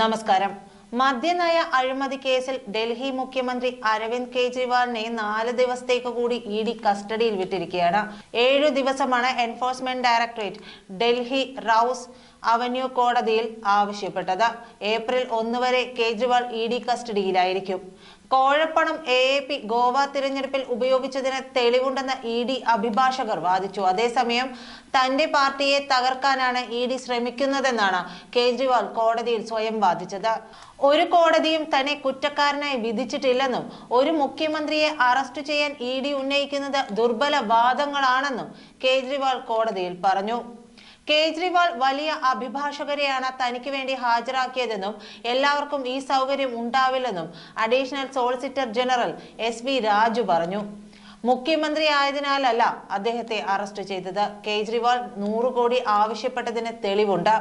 നമസ്കാരം. മദ്യനയ അഴിമതി കേസിൽ ഡൽഹി മുഖ്യമന്ത്രി അരവിന്ദ് കെജ്രിവാളിനെ നാല് ദിവസത്തേക്ക് കൂടി ഇ ഡി കസ്റ്റഡിയിൽ വിട്ടിരിക്കുകയാണ്. ഏഴു ദിവസമാണ് enforcement directorate Delhi Rouse Avenue കോടതിയിൽ ആവശ്യപ്പെട്ടത്. ഏപ്രിൽ ഒന്ന് വരെ കേജ്രിവാൾ ഇ ഡി കസ്റ്റഡിയിലായിരിക്കും. കോഴപ്പണം എ എ പി ഗോവ തിരഞ്ഞെടുപ്പിൽ ഉപയോഗിച്ചതിന് തെളിവുണ്ടെന്ന് ഇ ഡി അഭിഭാഷകർ വാദിച്ചു. അതേസമയം തന്റെ പാർട്ടിയെ തകർക്കാനാണ് ഇ ഡി ശ്രമിക്കുന്നതെന്നാണ് കേജ്രിവാൾ കോടതിയിൽ സ്വയം വാദിച്ചത്. ഒരു കോടതിയും തന്നെ കുറ്റക്കാരനായി വിധിച്ചിട്ടില്ലെന്നും ഒരു മുഖ്യമന്ത്രിയെ അറസ്റ്റ് ചെയ്യാൻ ഇ ഡി ഉന്നയിക്കുന്നത് ദുർബല വാദങ്ങളാണെന്നും കേജ്രിവാൾ കോടതിയിൽ പറഞ്ഞു. കേജ്രിവാൾ വലിയ അഭിഭാഷകരെയാണ് തനിക്ക് വേണ്ടി ഹാജരാക്കിയതെന്നും എല്ലാവർക്കും ഈ സൗകര്യം ഉണ്ടാവില്ലെന്നും additional solicitor general S V Raju പറഞ്ഞു. മുഖ്യമന്ത്രി ആയതിനാലല്ല അദ്ദേഹത്തെ അറസ്റ്റ് ചെയ്തത്. കേജ്രിവാൾ നൂറ് കോടി ആവശ്യപ്പെട്ടതിന് തെളിവുണ്ട്.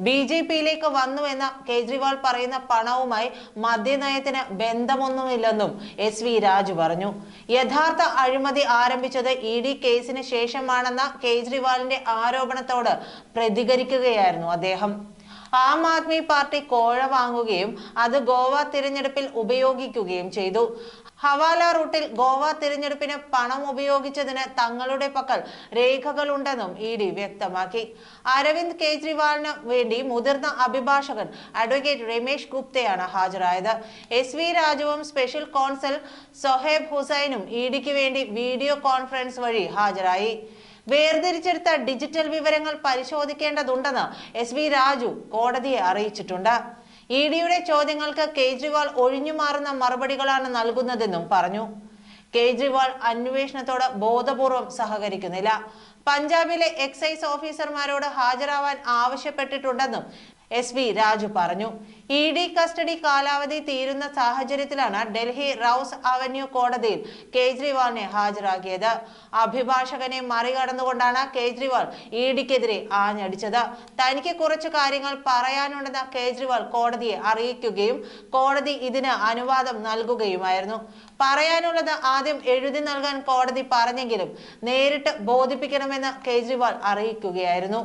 ബി ജെ പിയിലേക്ക് വന്നുവെന്ന കേജ്രിവാൾ പറയുന്ന പണവുമായി മദ്യനയത്തിന് ബന്ധമൊന്നുമില്ലെന്നും എസ് വി രാജു പറഞ്ഞു. യഥാർത്ഥ അഴിമതി ആരംഭിച്ചത് ഇ ഡി കേസിന് ശേഷമാണെന്ന കേജ്രിവാളിന്റെ ആരോപണത്തോട് പ്രതികരിക്കുകയായിരുന്നു അദ്ദേഹം. ആം ആദ്മി പാർട്ടി കോഴ വാങ്ങുകയും അത് ഗോവ തിരഞ്ഞെടുപ്പിൽ ഉപയോഗിക്കുകയും ചെയ്തു. ഹവാല റൂട്ടിൽ ഗോവ തിരഞ്ഞെടുപ്പിന് പണം ഉപയോഗിച്ചതിന് തങ്ങളുടെ പക്കൽ രേഖകളുണ്ടെന്നും ഇ ഡി വ്യക്തമാക്കി. അരവിന്ദ് കെജ്രിവാളിന് വേണ്ടി മുതിർന്ന അഭിഭാഷകൻ അഡ്വക്കേറ്റ് രമേശ് ഗുപ്തയാണ് ഹാജരായത്. എസ് വി രാജുവും സ്പെഷ്യൽ കോൺസൽ സൊഹേബ് ഹുസൈനും ഇ ഡിക്ക് വേണ്ടി വീഡിയോ കോൺഫറൻസ് വഴി ഹാജരായി. വേർതിരിച്ചെടുത്ത ഡിജിറ്റൽ വിവരങ്ങൾ പരിശോധിക്കേണ്ടതുണ്ടെന്ന് എസ് വി രാജു കോടതിയെ അറിയിച്ചിട്ടുണ്ട്. ഇ ഡിയുടെ ചോദ്യങ്ങൾക്ക് കേജ്രിവാൾ ഒഴിഞ്ഞുമാറുന്ന മറുപടികളാണ് നൽകുന്നതെന്നും പറഞ്ഞു. കേജ്രിവാൾ അന്വേഷണത്തോട് ബോധപൂർവം സഹകരിക്കുന്നില്ല. പഞ്ചാബിലെ എക്സൈസ് ഓഫീസർമാരോട് ഹാജരാവാൻ ആവശ്യപ്പെട്ടിട്ടുണ്ടെന്നും എസ് വി രാജു പറഞ്ഞു. ഇ ഡി കസ്റ്റഡി കാലാവധി തീരുന്ന സാഹചര്യത്തിലാണ് ഡൽഹി റൌസ് അവന്യൂ കോടതിയിൽ കേജ്രിവാളിനെ ഹാജരാക്കിയത്. അഭിഭാഷകനെ മറികടന്നുകൊണ്ടാണ് കേജ്രിവാൾ ഇ ഡിക്കെതിരെ ആഞ്ഞടിച്ചത്. തനിക്ക് കുറച്ച് കാര്യങ്ങൾ പറയാനുണ്ടെന്ന് കേജ്രിവാൾ കോടതിയെ അറിയിക്കുകയും കോടതി ഇതിന് അനുവാദം നൽകുകയുമായിരുന്നു. പറയാനുള്ളത് ആദ്യം എഴുതി നൽകാൻ കോടതി പറഞ്ഞെങ്കിലും നേരിട്ട് ബോധിപ്പിക്കണമെന്ന് കേജ്രിവാൾ അറിയിക്കുകയായിരുന്നു.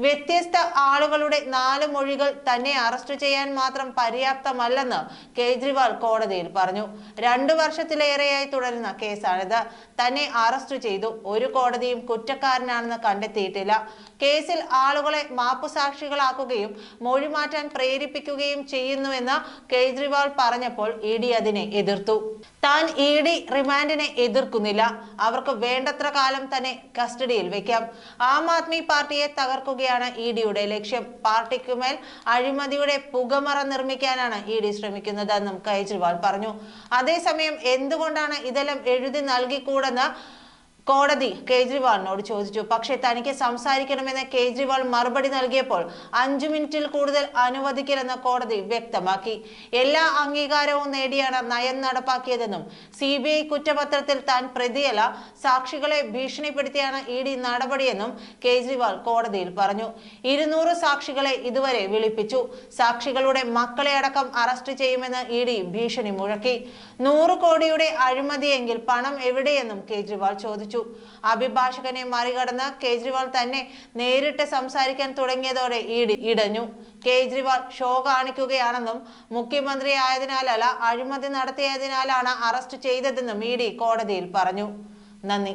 വ്യത്യസ്ത ആളുകളുടെ നാല് മൊഴികൾ തന്നെ അറസ്റ്റ് ചെയ്യാൻ മാത്രം പര്യാപ്തമല്ലെന്ന് കേജ്രിവാൾ കോടതിയിൽ പറഞ്ഞു. രണ്ടു വർഷത്തിലേറെയായി തുടരുന്ന കേസാണിത്. തന്നെ അറസ്റ്റ് ചെയ്തു. ഒരു കോടതിയും കുറ്റക്കാരനാണെന്ന് കണ്ടെത്തിയിട്ടില്ല. കേസിൽ ആളുകളെ മാപ്പുസാക്ഷികളാക്കുകയും മൊഴി മാറ്റാൻ പ്രേരിപ്പിക്കുകയും ചെയ്യുന്നുവെന്ന് കേജ്രിവാൾ പറഞ്ഞപ്പോൾ ഇ ഡി അതിനെ എതിർത്തു. താൻ ഇ ഡി റിമാൻഡിനെ എതിർക്കുന്നില്ല. അവർക്ക് വേണ്ടത്ര കാലം തന്നെ കസ്റ്റഡിയിൽ വെക്കാം. ആം ആദ്മി പാർട്ടിയെ തകർക്കുകയാണ് ഇ ഡിയുടെ ലക്ഷ്യം. പാർട്ടിക്കുമേൽ അഴിമതിയുടെ പുകമറ നിർമ്മിക്കാനാണ് ഇ ഡി ശ്രമിക്കുന്നതെന്നും കെജ്രിവാൾ പറഞ്ഞു. അതേസമയം എന്തുകൊണ്ടാണ് ഇതെല്ലാം എഴുതി നൽകിക്കൂടെന്ന് കോടതി കേജ്രിവാളിനോട് ചോദിച്ചു. പക്ഷേ തനിക്ക് സംസാരിക്കണമെന്ന് കേജ്രിവാൾ മറുപടി നൽകിയപ്പോൾ അഞ്ചു മിനിറ്റിൽ കൂടുതൽ അനുവദിക്കില്ലെന്ന് കോടതി വ്യക്തമാക്കി. എല്ലാ അംഗീകാരവും നേടിയാണ് നയം നടപ്പാക്കിയതെന്നും സി ബി ഐ കുറ്റപത്രത്തിൽ താൻ പ്രതിയല്ല സാക്ഷികളെ ഭീഷണിപ്പെടുത്തിയാണ് ഇ ഡി നടപടിയെന്നും കേജ്രിവാൾ കോടതിയിൽ പറഞ്ഞു. ഇരുന്നൂറ് സാക്ഷികളെ ഇതുവരെ വിളിപ്പിച്ചു. സാക്ഷികളുടെ മക്കളെ അടക്കം അറസ്റ്റ് ചെയ്യുമെന്ന് ഇ ഡി ഭീഷണി മുഴക്കി. നൂറ് കോടിയുടെ അഴിമതിയെങ്കിൽ പണം എവിടെയെന്നും കേജ്രിവാൾ ചോദിച്ചു. അഭിഭാഷകനെ മറികടന്ന് കേജ്രിവാൾ തന്നെ നേരിട്ട് സംസാരിക്കാൻ തുടങ്ങിയതോടെ ഇടഞ്ഞു. കേജ്രിവാൾ ഷോ കാണിക്കുകയാണെന്നും മുഖ്യമന്ത്രി ആയതിനാലല്ല അഴിമതി നടത്തിയതിനാലാണ് അറസ്റ്റ് ചെയ്തതെന്നും ഇ കോടതിയിൽ പറഞ്ഞു. നന്ദി.